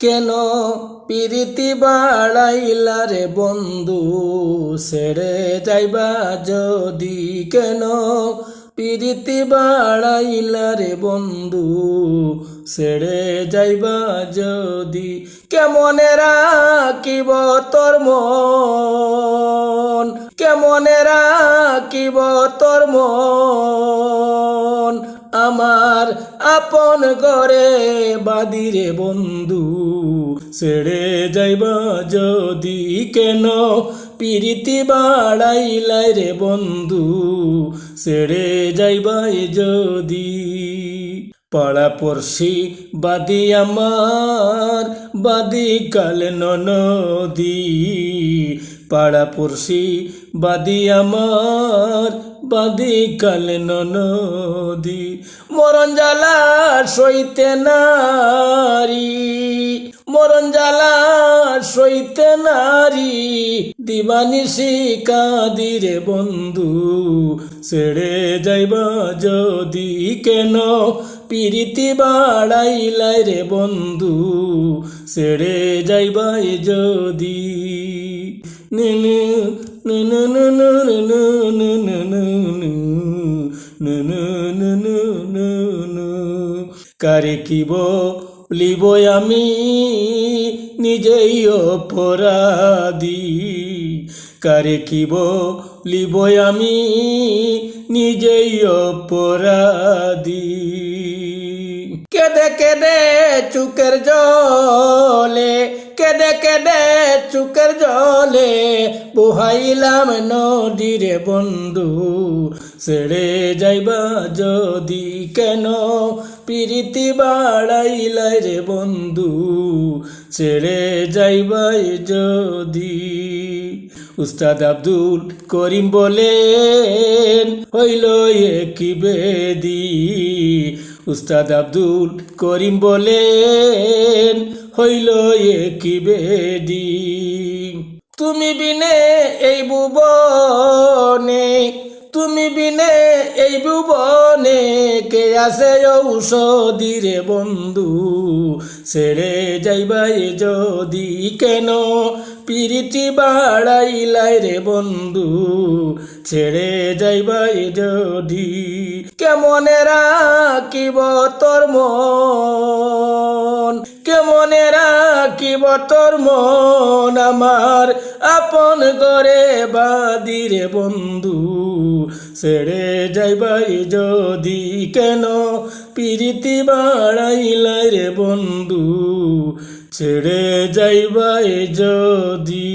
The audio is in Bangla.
কেন পিরিতি বাড়াইলা রে বন্ধু? সেরে যাইবা যদি কেন? পিরিতি বাড়াইলা রে বন্ধু সেরে যাইবা যদি কেমনে রাখিব তোর মন? কেমনে রাখিব তোর মন? আমার আপন করে বাদিরে বন্ধু, ছেড়ে যাইবা যদি কেন? পিরিতি বাড়াইলাই রে বন্ধু, ছেড়ে যাইবাই যদি। পাড়া পড়শি, বাদি আমার, বাদি কাল নদী পাড়া পড়শি, বাদি আমার, বাদি কাল নদী মরণ জ্বালা সইতে নারী, মরণ জ্বালা সইতে নারী। দিবানিসি কাদিরে বন্ধু, ছেড়ে যাইবা যদি কেন? পিরিতি বাড়াইলাই রে বন্ধু সেরে যাইবাই যদি কারে কিব লিব আমি নিজেই অপরাধি কারে কি বলিব আমি নিজেই অপরাধী কেদে চুকের জলে, কেদে কেদে চুকের জলে, বুহাইলাম নদীরে বন্ধু। ছেড়ে যাইবা যদি কেন? পিরিতি বাড়াইলাই রে বন্ধু। ছেড়ে যাইবাই যদি। উস্তাদ আব্দুল করিম বলেন, হইল কি বেদি। উস্তাদ আব্দুল করিম বলেন, হইল এ কি বেদি। তুমি বিনে এই ভুবনে, তুমি বিনে এই ভুবনে, কে আছে ঔষধি রে বন্ধু? ছেড়ে যাইবাই যদি কেন? পিরিতি বাড়াইলাই রে বন্ধু ছেড়ে যাইবাই যদি। কেমনে রাখিব তোর মন? রাখিব তোর মন আমার, আপন করে বাদিরে বন্ধু। ছেড়ে যাইবাই যদি কেন, পিরিতি বাড়াইলাই রে বন্ধু। ছেড়ে যাইবাই যদি